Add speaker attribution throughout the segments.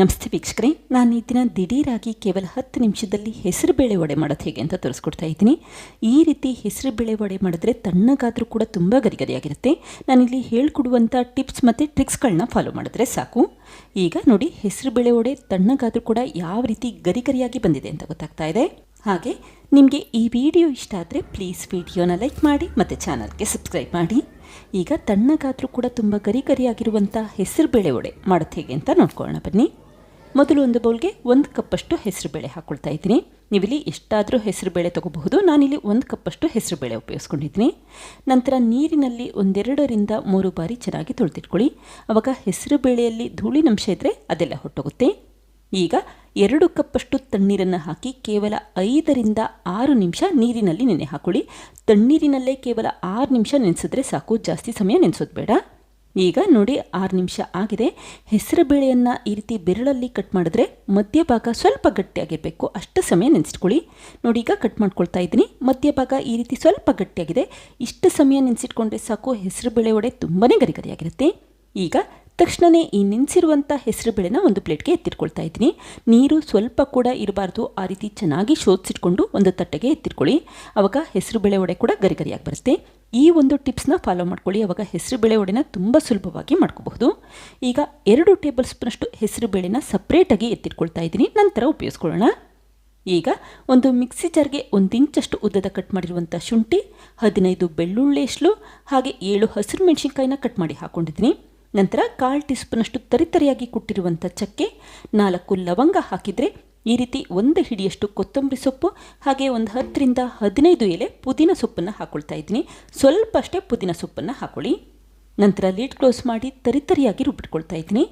Speaker 1: ನಮಸ್ತೆ ವೀಕ್ಷಕರೇ, ನಾನು ಈ ದಿನ ದಿಢೀರಾಗಿ ಕೇವಲ ಹತ್ತು ನಿಮಿಷದಲ್ಲಿ ಹೆಸರುಬೇಳೆ ವಡೆ ಮಾಡೋದು ಹೇಗೆ ಅಂತ ತೋರಿಸ್ಕೊಡ್ತಾ ಇದ್ದೀನಿ. ಈ ರೀತಿ ಹೆಸರುಬೇಳೆ ವಡೆ ಮಾಡಿದ್ರೆ ತಣ್ಣಗಾದರೂ ಕೂಡ ತುಂಬ ಗರಿಗರಿಯಾಗಿರುತ್ತೆ. ನಾನಿಲ್ಲಿ ಹೇಳ್ಕೊಡುವಂಥ ಟಿಪ್ಸ್ ಮತ್ತು ಟ್ರಿಕ್ಸ್ಗಳನ್ನ ಫಾಲೋ ಮಾಡಿದ್ರೆ ಸಾಕು. ಈಗ ನೋಡಿ, ಹೆಸರುಬೇಳೆ ವಡೆ ತಣ್ಣಗಾದರೂ ಕೂಡ ಯಾವ ರೀತಿ ಗರಿಗರಿಯಾಗಿ ಬಂದಿದೆ ಅಂತ ಗೊತ್ತಾಗ್ತಾ ಇದೆ. ಹಾಗೆ, ನಿಮಗೆ ಈ ವಿಡಿಯೋ ಇಷ್ಟ ಆದರೆ ಪ್ಲೀಸ್ ವಿಡಿಯೋನ ಲೈಕ್ ಮಾಡಿ ಮತ್ತು ಚಾನಲ್ಗೆ ಸಬ್ಸ್ಕ್ರೈಬ್ ಮಾಡಿ. ಈಗ ತಣ್ಣಗಾದರೂ ಕೂಡ ತುಂಬ ಗರಿಗರಿಯಾಗಿರುವಂಥ ಹೆಸರು ಬೇಳೆ ವಡೆ ಮಾಡೋದು ಹೇಗೆ ಅಂತ ನೋಡ್ಕೊಳ್ಳೋಣ ಬನ್ನಿ. ಮೊದಲು ಒಂದು ಬೌಲ್ಗೆ ಒಂದು ಕಪ್ಪಷ್ಟು ಹೆಸರುಬೇಳೆ ಹಾಕ್ಕೊಳ್ತಾ ಇದ್ದೀನಿ. ನೀವಿಲ್ಲಿ ಎಷ್ಟಾದರೂ ಹೆಸರುಬೇಳೆ ತೊಗೋಬಹುದು. ನಾನಿಲ್ಲಿ ಒಂದು ಕಪ್ಪಷ್ಟು ಹೆಸರುಬೇಳೆ ಉಪಯೋಗಿಸ್ಕೊಂಡಿದ್ದೀನಿ. ನಂತರ ನೀರಿನಲ್ಲಿ ಒಂದೆರಡರಿಂದ ಮೂರು ಬಾರಿ ಚೆನ್ನಾಗಿ ತೊಳೆದಿಟ್ಕೊಳ್ಳಿ. ಆವಾಗ ಹೆಸರುಬೇಳೆಯಲ್ಲಿ ಧೂಳಿನಂಶ ಇದ್ದರೆ ಅದೆಲ್ಲ ಹೊಟ್ಟೋಗುತ್ತೆ. ಈಗ ಎರಡು ಕಪ್ಪಷ್ಟು ತಣ್ಣೀರನ್ನು ಹಾಕಿ ಕೇವಲ ಐದರಿಂದ ಆರು ನಿಮಿಷ ನೀರಿನಲ್ಲಿ ನೆನೆ ಹಾಕೊಳ್ಳಿ ತಣ್ಣೀರಿನಲ್ಲೇ ಕೇವಲ ಆರು ನಿಮಿಷ ನೆನೆಸಿದ್ರೆ ಸಾಕು. ಜಾಸ್ತಿ ಸಮಯ ನೆನೆಸೋದು ಬೇಡ. ಈಗ ನೋಡಿ ಆರು ನಿಮಿಷ ಆಗಿದೆ. ಹೆಸರುಬೇಳೆಯನ್ನು ಈ ರೀತಿ ಬೆರಳಲ್ಲಿ ಕಟ್ ಮಾಡಿದ್ರೆ ಮಧ್ಯಭಾಗ ಸ್ವಲ್ಪ ಗಟ್ಟಿಯಾಗಿರಬೇಕು. ಅಷ್ಟು ಸಮಯ ನೆನೆಸಿಟ್ಕೊಳ್ಳಿ. ನೋಡಿ ಈಗ ಕಟ್ ಮಾಡ್ಕೊಳ್ತಾ ಇದ್ದೀನಿ. ಮಧ್ಯಭಾಗ ಈ ರೀತಿ ಸ್ವಲ್ಪ ಗಟ್ಟಿಯಾಗಿದೆ. ಇಷ್ಟು ಸಮಯ ನೆನೆಸಿಟ್ಕೊಂಡ್ರೆ ಸಾಕು ಹೆಸರುಬೇಳೆ ಒಡೆ ತುಂಬಾ ಗರಿಗರಿಯಾಗಿರುತ್ತೆ. ಈಗ ತಕ್ಷಣವೇ ಈ ನೆನೆಸಿರುವಂಥ ಹೆಸರುಬೇಳೆನ ಒಂದು ಪ್ಲೇಟ್ಗೆ ಎತ್ತಿಟ್ಕೊಳ್ತಾ ಇದ್ದೀನಿ. ನೀರು ಸ್ವಲ್ಪ ಕೂಡ ಇರಬಾರ್ದು. ಆ ರೀತಿ ಚೆನ್ನಾಗಿ ಶೋಧಿಸಿಟ್ಕೊಂಡು ಒಂದು ತಟ್ಟೆಗೆ ಎತ್ತಿಟ್ಕೊಳ್ಳಿ. ಆವಾಗ ಹೆಸರು ಬೇಳೆ ಒಡೆ ಕೂಡ ಗರಿಗರಿಯಾಗಿ ಬರುತ್ತೆ. ಈ ಒಂದು ಟಿಪ್ಸ್ನ ಫಾಲೋ ಮಾಡ್ಕೊಳ್ಳಿ. ಅವಾಗ ಹೆಸರು ಬೇಳೆ ಒಡೆನ ತುಂಬ ಸುಲಭವಾಗಿ ಮಾಡ್ಕೋಬಹುದು. ಈಗ ಎರಡು ಟೇಬಲ್ ಸ್ಪೂನಷ್ಟು ಹೆಸರುಬೇಳೆನ ಸಪ್ರೇಟಾಗಿ ಎತ್ತಿಟ್ಕೊಳ್ತಾ ಇದ್ದೀನಿ. ನಂತರ ಉಪಯೋಗಿಸ್ಕೊಳ್ಳೋಣ. ಈಗ ಒಂದು ಮಿಕ್ಸಿ ಜಾರ್ಗೆ ಒಂದು ಇಂಚಷ್ಟು ಉದ್ದದ ಕಟ್ ಮಾಡಿರುವಂಥ ಶುಂಠಿ, ಹದಿನೈದು ಬೆಳ್ಳುಳ್ಳಿ ಎಸ್ಲು ಹಾಗೆ ಏಳು ಹಸಿರು ಮೆಣಸಿನ್ಕಾಯಿನ ಕಟ್ ಮಾಡಿ ಹಾಕ್ಕೊಂಡಿದ್ದೀನಿ ನಂತರ ಕಾಲು ಟೀ ಸ್ಪೂನಷ್ಟು ತರಿತರಿಯಾಗಿ ಕುಟ್ಟಿರುವಂಥ ಚಕ್ಕೆ, ನಾಲ್ಕು ಲವಂಗ ಹಾಕಿದರೆ ಈ ರೀತಿ ಒಂದು ಹಿಡಿಯಷ್ಟು ಕೊತ್ತಂಬರಿ ಸೊಪ್ಪು, ಹಾಗೆ ಒಂದು ಹತ್ತರಿಂದ ಹದಿನೈದು ಎಲೆ ಪುದೀನ ಸೊಪ್ಪನ್ನು ಹಾಕ್ಕೊಳ್ತಾ ಇದ್ದೀನಿ. ಸ್ವಲ್ಪ ಅಷ್ಟೇ ಪುದೀನ ಸೊಪ್ಪನ್ನು ಹಾಕೊಳ್ಳಿ. ನಂತರ ಲೀಡ್ ಕ್ಲೋಸ್ ಮಾಡಿ ತರಿತರಿಯಾಗಿ ರುಬ್ಬಿಟ್ಕೊಳ್ತಾ ಇದ್ದೀನಿ.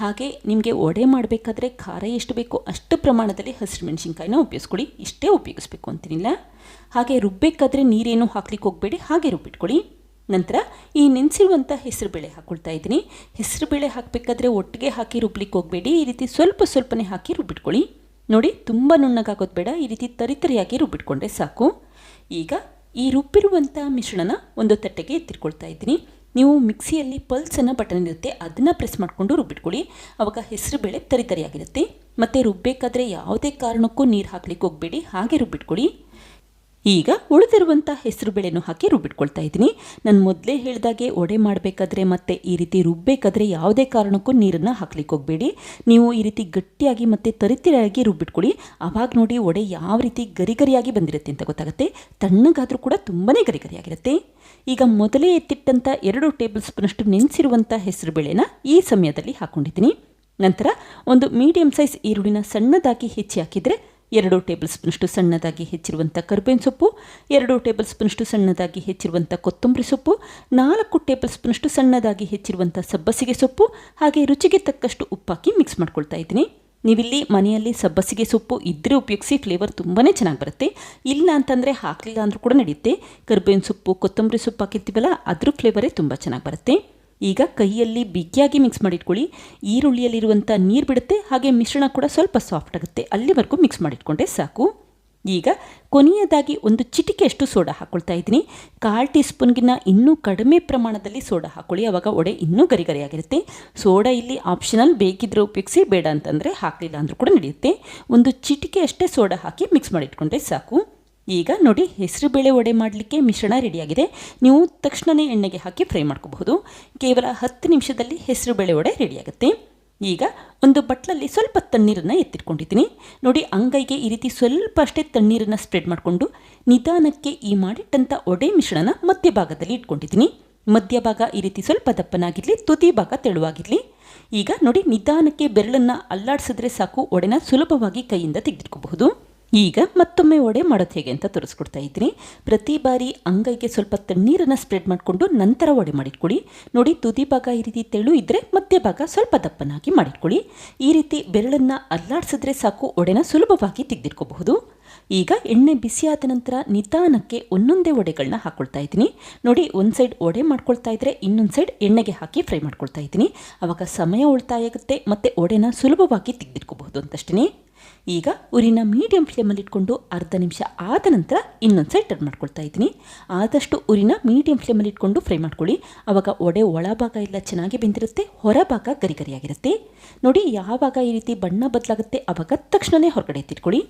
Speaker 1: ಹಾಗೆ ನಿಮಗೆ ಒಡೆ ಮಾಡಬೇಕಾದ್ರೆ ಖಾರ ಎಷ್ಟು ಬೇಕೋ ಅಷ್ಟು ಪ್ರಮಾಣದಲ್ಲಿ ಹಸಿರು ಮೆಣಸಿನ್ಕಾಯಿನ ಉಪಯೋಗಿಸ್ಕೊಳ್ಳಿ. ಇಷ್ಟೇ ಉಪಯೋಗಿಸ್ಬೇಕು ಅಂತೀನಿಲ್ಲ. ಹಾಗೆ ರುಬ್ಬೇಕಾದ್ರೆ ನೀರೇನು ಹಾಕ್ಲಿಕ್ಕೆ ಹೋಗಬೇಡಿ, ಹಾಗೆ ರುಬ್ಬಿಟ್ಕೊಳ್ಳಿ. ನಂತರ ಈ ನೆನೆಸಿರುವಂಥ ಹೆಸರುಬೇಳೆ ಹಾಕ್ಕೊಳ್ತಾ ಇದ್ದೀನಿ. ಹೆಸರುಬೇಳೆ ಹಾಕಬೇಕಾದ್ರೆ ಒಟ್ಟಿಗೆ ಹಾಕಿ ರುಬ್ಲಿಕ್ಕೆ ಹೋಗಬೇಡಿ. ಈ ರೀತಿ ಸ್ವಲ್ಪ ಸ್ವಲ್ಪನೇ ಹಾಕಿ ರುಬ್ಬಿಟ್ಕೊಳ್ಳಿ. ನೋಡಿ, ತುಂಬ ನುಣ್ಣಗಾಗೋದು ಬೇಡ, ಈ ರೀತಿ ತರಿತರಿಯಾಗಿ ರುಬ್ಬಿಟ್ಕೊಂಡ್ರೆ ಸಾಕು. ಈಗ ಈ ರುಬ್ಬಿರುವಂಥ ಮಿಶ್ರಣನ ಒಂದು ತಟ್ಟೆಗೆ ಎತ್ತಿಟ್ಕೊಳ್ತಾ ಇದ್ದೀನಿ. ನೀವು ಮಿಕ್ಸಿಯಲ್ಲಿ ಪಲ್ಸನ್ನು ಬಟನ್ ಇರುತ್ತೆ, ಅದನ್ನು ಪ್ರೆಸ್ ಮಾಡಿಕೊಂಡು ರುಬ್ಬಿಟ್ಕೊಳ್ಳಿ. ಆವಾಗ ಹೆಸರುಬೇಳೆ ತರಿತರಿಯಾಗಿರುತ್ತೆ. ಮತ್ತು ರುಬ್ಬಬೇಕಾದ್ರೆ ಯಾವುದೇ ಕಾರಣಕ್ಕೂ ನೀರು ಹಾಕ್ಲಿಕ್ಕೆ ಹೋಗಬೇಡಿ, ಹಾಗೆ ರುಬ್ಬಿಟ್ಕೊಳ್ಳಿ. ಈಗ ಉಳಿದಿರುವಂಥ ಹೆಸರು ಬೇಳೆನೂ ಹಾಕಿ ರುಬ್ಬಿಟ್ಕೊಳ್ತಾ ಇದ್ದೀನಿ. ನಾನು ಮೊದಲೇ ಹೇಳಿದಾಗೆ ಒಡೆ ಮಾಡಬೇಕಾದ್ರೆ ಮತ್ತು ಈ ರೀತಿ ರುಬ್ಬಬೇಕಾದ್ರೆ ಯಾವುದೇ ಕಾರಣಕ್ಕೂ ನೀರನ್ನು ಹಾಕ್ಲಿಕ್ಕೆ ಹೋಗಬೇಡಿ. ನೀವು ಈ ರೀತಿ ಗಟ್ಟಿಯಾಗಿ ಮತ್ತು ತರಿತರಿಯಾಗಿ ರುಬ್ಬಿಟ್ಕೊಳ್ಳಿ. ಆವಾಗ ನೋಡಿ ಒಡೆ ಯಾವ ರೀತಿ ಗರಿಗರಿಯಾಗಿ ಬಂದಿರುತ್ತೆ ಅಂತ ಗೊತ್ತಾಗುತ್ತೆ. ತಣ್ಣಗಾದರೂ ಕೂಡ ತುಂಬಾ ಗರಿಗರಿಯಾಗಿರುತ್ತೆ. ಈಗ ಮೊದಲೇ ಎತ್ತಿಟ್ಟಂಥ ಎರಡು ಟೇಬಲ್ ಸ್ಪೂನಷ್ಟು ನೆನೆಸಿರುವಂಥ ಹೆಸರು ಬೇಳೆನ ಈ ಸಮಯದಲ್ಲಿ ಹಾಕ್ಕೊಂಡಿದ್ದೀನಿ ನಂತರ ಒಂದು ಮೀಡಿಯಮ್ ಸೈಜ್ ಈರುಳ್ಳಿನ ಸಣ್ಣದಾಗಿ ಹೆಚ್ಚಿ ಹಾಕಿದರೆ ಎರಡು ಟೇಬಲ್ ಸ್ಪೂನಷ್ಟು ಸಣ್ಣದಾಗಿ ಹೆಚ್ಚಿರುವಂಥ ಕರ್ಬೇವಿನ ಸೊಪ್ಪು, ಎರಡು ಟೇಬಲ್ ಸ್ಪೂನಷ್ಟು ಸಣ್ಣದಾಗಿ ಹೆಚ್ಚಿರುವಂಥ ಕೊತ್ತಂಬರಿ ಸೊಪ್ಪು, ನಾಲ್ಕು ಟೇಬಲ್ ಸ್ಪೂನಷ್ಟು ಸಣ್ಣದಾಗಿ ಹೆಚ್ಚಿರುವಂಥ ಸಬ್ಬಸಿಗೆ ಸೊಪ್ಪು, ಹಾಗೆ ರುಚಿಗೆ ತಕ್ಕಷ್ಟು ಉಪ್ಪಾಕಿ ಮಿಕ್ಸ್ ಮಾಡ್ಕೊಳ್ತಾ ಇದ್ದೀನಿ. ನೀವಿಲ್ಲಿ ಮನೆಯಲ್ಲಿ ಸಬ್ಬಸಿಗೆ ಸೊಪ್ಪು ಇದ್ದರೆ ಉಪಯೋಗಿಸಿ ಫ್ಲೇವರ್ ತುಂಬಾ ಚೆನ್ನಾಗಿ ಬರುತ್ತೆ. ಇಲ್ಲ ಅಂತಂದರೆ ಹಾಕಲಿಲ್ಲ ಅಂದರೂ ಕೂಡ ನಡೆಯುತ್ತೆ ಕರ್ಬೇವಿನ ಸೊಪ್ಪು, ಕೊತ್ತಂಬರಿ ಸೊಪ್ಪು ಹಾಕಿರ್ತೀವಲ್ಲ, ಅದ್ರ ಫ್ಲೇವರೇ ತುಂಬ ಚೆನ್ನಾಗಿ ಬರುತ್ತೆ. ಈಗ ಕೈಯಲ್ಲಿ ಬಿಗಿಯಾಗಿ ಮಿಕ್ಸ್ ಮಾಡಿಟ್ಕೊಳ್ಳಿ. ಈರುಳ್ಳಿಯಲ್ಲಿರುವಂಥ ನೀರು ಬಿಡುತ್ತೆ, ಹಾಗೆ ಮಿಶ್ರಣ ಕೂಡ ಸ್ವಲ್ಪ ಸಾಫ್ಟ್ ಆಗುತ್ತೆ. ಅಲ್ಲಿವರೆಗೂ ಮಿಕ್ಸ್ ಮಾಡಿಟ್ಕೊಂಡೆ ಸಾಕು. ಈಗ ಕೊನೆಯದಾಗಿ ಒಂದು ಚಿಟಿಕೆಯಷ್ಟು ಸೋಡಾ ಹಾಕ್ಕೊಳ್ತಾ ಇದ್ದೀನಿ. ಕಾಲು ಟೀ ಸ್ಪೂನ್ಗಿನ್ನ ಇನ್ನೂ ಕಡಿಮೆ ಪ್ರಮಾಣದಲ್ಲಿ ಸೋಡಾ ಹಾಕ್ಕೊಳ್ಳಿ ಆವಾಗ ಒಡೆ ಇನ್ನೂ ಗರಿಗರಿಯಾಗಿರುತ್ತೆ. ಸೋಡಾ ಇಲ್ಲಿ ಆಪ್ಷನಲ್ ಬೇಕಿದ್ರೆ ಉಪಯೋಗಿಸಿ, ಬೇಡ ಅಂತಂದರೆ ಹಾಕಲಿಲ್ಲ ಅಂದರೂ ಕೂಡ ನಡೆಯುತ್ತೆ. ಒಂದು ಚಿಟಿಕೆ ಅಷ್ಟೇ ಸೋಡಾ ಹಾಕಿ ಮಿಕ್ಸ್ ಮಾಡಿಟ್ಕೊಂಡ್ರೆ ಸಾಕು. ಈಗ ನೋಡಿ ಹೆಸರುಬೇಳೆ ವಡೆ ಮಾಡಲಿಕ್ಕೆ ಮಿಶ್ರಣ ರೆಡಿಯಾಗಿದೆ. ನೀವು ತಕ್ಷಣವೇ ಎಣ್ಣೆಗೆ ಹಾಕಿ ಫ್ರೈ ಮಾಡ್ಕೋಬಹುದು. ಕೇವಲ ಹತ್ತು ನಿಮಿಷದಲ್ಲಿ ಹೆಸರುಬೇಳೆ ವಡೆ ರೆಡಿಯಾಗುತ್ತೆ. ಈಗ ಒಂದು ಬಟ್ಲಲ್ಲಿ ಸ್ವಲ್ಪ ತಣ್ಣೀರನ್ನು ಎತ್ತಿಟ್ಕೊಂಡಿದ್ದೀನಿ. ನೋಡಿ, ಅಂಗೈಗೆ ಈ ರೀತಿ ಸ್ವಲ್ಪ ಅಷ್ಟೇ ತಣ್ಣೀರನ್ನು ಸ್ಪ್ರೆಡ್ ಮಾಡಿಕೊಂಡು ನಿಧಾನಕ್ಕೆ ಈ ಮಾಡಿಟ್ಟಂಥ ಒಡೆ ಮಿಶ್ರಣನ ಮಧ್ಯಭಾಗದಲ್ಲಿ ಇಟ್ಕೊಂಡಿದ್ದೀನಿ. ಮಧ್ಯಭಾಗ ಈ ರೀತಿ ಸ್ವಲ್ಪ ದಪ್ಪನಾಗಿರಲಿ, ತುದಿ ಭಾಗ ತೆಳುವಾಗಿರಲಿ. ಈಗ ನೋಡಿ, ನಿಧಾನಕ್ಕೆ ಬೆರಳನ್ನು ಅಲ್ಲಾಡಿಸಿದ್ರೆ ಸಾಕು ಒಡೆನ ಸುಲಭವಾಗಿ ಕೈಯಿಂದ ತೆಗೆದಿಟ್ಕೋಬಹುದು. ಈಗ ಮತ್ತೊಮ್ಮೆ ಒಡೆ ಮಾಡೋದು ಹೇಗೆ ಅಂತ ತೋರಿಸ್ಕೊಡ್ತಾ ಇದ್ದೀನಿ. ಪ್ರತಿ ಬಾರಿ ಅಂಗೈಗೆ ಸ್ವಲ್ಪ ತಣ್ಣೀರನ್ನು ಸ್ಪ್ರೆಡ್ ಮಾಡಿಕೊಂಡು ನಂತರ ಒಡೆ ಮಾಡಿಟ್ಕೊಳ್ಳಿ. ನೋಡಿ, ತುದಿ ಭಾಗ ಈ ರೀತಿ ತೆಳು ಇದ್ದರೆ ಮಧ್ಯಭಾಗ ಸ್ವಲ್ಪ ದಪ್ಪನಾಗಿ ಮಾಡಿಟ್ಕೊಳ್ಳಿ. ಈ ರೀತಿ ಬೆರಳನ್ನು ಅಲ್ಲಾಡಿಸಿದ್ರೆ ಸಾಕು, ಒಡೆನ ಸುಲಭವಾಗಿ ತೆಗೆದಿಟ್ಕೋಬಹುದು. ಈಗ ಎಣ್ಣೆ ಬಿಸಿಯಾದ ನಂತರ ನಿಧಾನಕ್ಕೆ ಒಂದೊಂದೇ ಒಡೆಗಳನ್ನ ಹಾಕ್ಕೊಳ್ತಾ ಇದ್ದೀನಿ. ನೋಡಿ, ಒಂದು ಸೈಡ್ ಒಡೆ ಮಾಡ್ಕೊಳ್ತಾ ಇದ್ದರೆ ಇನ್ನೊಂದು ಸೈಡ್ ಎಣ್ಣೆಗೆ ಹಾಕಿ ಫ್ರೈ ಮಾಡ್ಕೊಳ್ತಾ ಇದ್ದೀನಿ. ಆವಾಗ ಸಮಯ ಉಳಿತಾಯ ಆಗುತ್ತೆ, ಮತ್ತು ಒಡೆನ ಸುಲಭವಾಗಿ ತೆಗೆದಿಟ್ಕೋಬಹುದು ಅಂತಷ್ಟೇ ಈಗ ಉರಿನ ಮೀಡಿಯಂ ಫ್ಲೇಮಲ್ಲಿ ಇಟ್ಕೊಂಡು ಅರ್ಧ ನಿಮಿಷ ಆದ ನಂತರ ಇನ್ನೊಂದು ಸೈಡ್ ಟರ್ನ್ ಮಾಡ್ಕೊಳ್ತಾ ಇದ್ದೀನಿ. ಆದಷ್ಟು ಉರಿನ ಮೀಡಿಯಂ ಫ್ಲೇಮಲ್ಲಿ ಇಟ್ಕೊಂಡು ಫ್ರೈ ಮಾಡ್ಕೊಳ್ಳಿ. ಆವಾಗ ಒಡೆ ಒಳಭಾಗ ಎಲ್ಲ ಚೆನ್ನಾಗಿ ಬೆಂದಿರುತ್ತೆ, ಹೊರಭಾಗ ಗರಿಗರಿಯಾಗಿರುತ್ತೆ ನೋಡಿ, ಯಾವಾಗ ಈ ರೀತಿ ಬಣ್ಣ ಬದಲಾಗುತ್ತೆ ಆವಾಗ ತಕ್ಷಣವೇ ಹೊರಗಡೆ ಎತ್ತಿಟ್ಕೊಳ್ಳಿ.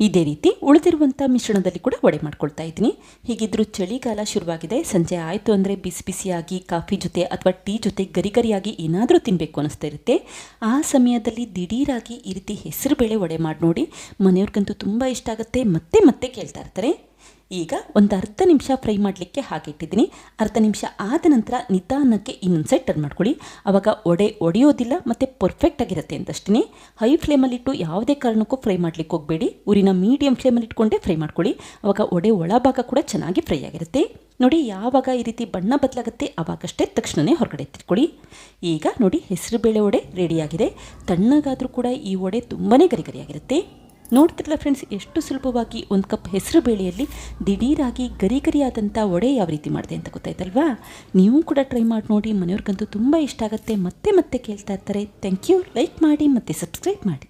Speaker 1: ಇದೇ ರೀತಿ ಉಳಿದಿರುವಂಥ ಮಿಶ್ರಣದಲ್ಲಿ ಕೂಡ ವಡೆ ಮಾಡ್ಕೊಳ್ತಾ ಇದ್ದೀನಿ. ಹೀಗಿದ್ದರೂ ಚಳಿಗಾಲ ಶುರುವಾಗಿದೆ. ಸಂಜೆ ಆಯಿತು ಅಂದರೆ ಬಿಸಿ ಬಿಸಿಯಾಗಿ, ಕಾಫಿ ಜೊತೆ ಅಥವಾ ಟೀ ಜೊತೆ ಗರಿ ಗರಿಯಾಗಿ ಏನಾದರೂ ತಿನ್ನಬೇಕು ಅನ್ನಿಸ್ತಾ ಇರುತ್ತೆ. ಆ ಸಮಯದಲ್ಲಿ ದಿಢೀರಾಗಿ ಈ ರೀತಿ ಹೆಸರುಬೇಳೆ ವಡೆ ಮಾಡಿ ನೋಡಿ ಮನೆಯವ್ರಿಗಂತೂ ತುಂಬ ಇಷ್ಟ ಆಗುತ್ತೆ. ಮತ್ತೆ ಮತ್ತೆ ಕೇಳ್ತಾ ಇರ್ತಾರೆ. ಈಗ ಒಂದು ಅರ್ಧ ನಿಮಿಷ ಫ್ರೈ ಮಾಡಲಿಕ್ಕೆ ಹಾಕಿಟ್ಟಿದ್ದೀನಿ ಅರ್ಧ ನಿಮಿಷ ಆದ ನಂತರ ನಿಧಾನಕ್ಕೆ ಇನ್ನೊಂದು ಸೈಡ್ ಟರ್ನ್ ಮಾಡ್ಕೊಳ್ಳಿ. ಆವಾಗ ಒಡೆ ಒಡೆಯೋದಿಲ್ಲ ಮತ್ತು ಪರ್ಫೆಕ್ಟ್ ಆಗಿರುತ್ತೆ ಅಂತಷ್ಟೇ ಹೈ ಫ್ಲೇಮಲ್ಲಿಟ್ಟು ಯಾವುದೇ ಕಾರಣಕ್ಕೂ ಫ್ರೈ ಮಾಡಲಿಕ್ಕೆ ಹೋಗಬೇಡಿ. ಊರಿನ ಮೀಡಿಯಂ ಫ್ಲೇಮಲ್ಲಿ ಇಟ್ಕೊಂಡೇ ಫ್ರೈ ಮಾಡ್ಕೊಳ್ಳಿ. ಆವಾಗ ಒಡೆ ಒಳಭಾಗ ಕೂಡ ಚೆನ್ನಾಗಿ ಫ್ರೈ ಆಗಿರುತ್ತೆ. ನೋಡಿ ಯಾವಾಗ ಈ ರೀತಿ ಬಣ್ಣ ಬದಲಾಗುತ್ತೆ ಆವಾಗಷ್ಟೇ ತಕ್ಷಣವೇ ಹೊರಗಡೆ ಎತ್ತಿಟ್ಕೊಳ್ಳಿ. ಈಗ ನೋಡಿ ಹೆಸರುಬೇಳೆ ಒಡೆ ರೆಡಿಯಾಗಿದೆ ತಣ್ಣಗಾದರೂ ಕೂಡ ಈ ಒಡೆ ತುಂಬಾ ಗರಿ ಗರಿಯಾಗಿರುತ್ತೆ ನೋಡ್ತಿರಲ್ಲ ಫ್ರೆಂಡ್ಸ್ ಎಷ್ಟು ಸುಲಭವಾಗಿ ಒಂದು ಕಪ್ ಹೆಸರು ಬೇಳೆಯಲ್ಲಿ ದಿಢೀರಾಗಿ ಗರಿ ಗರಿಯಾದಂಥ ಒಡೆ ಯಾವ ರೀತಿ ಮಾಡಿದೆ ಅಂತ ಗೊತ್ತಾಯ್ತಲ್ವಾ? ನೀವು ಕೂಡ ಟ್ರೈ ಮಾಡಿ ನೋಡಿ, ಮನೆಯವ್ರಿಗಂತೂ ತುಂಬ ಇಷ್ಟ ಆಗುತ್ತೆ. ಮತ್ತೆ ಮತ್ತೆ ಕೇಳ್ತಾ ಇರ್ತಾರೆ. ಥ್ಯಾಂಕ್ ಯು ಲೈಕ್ ಮಾಡಿ, ಮತ್ತು ಸಬ್ಸ್ಕ್ರೈಬ್ ಮಾಡಿ.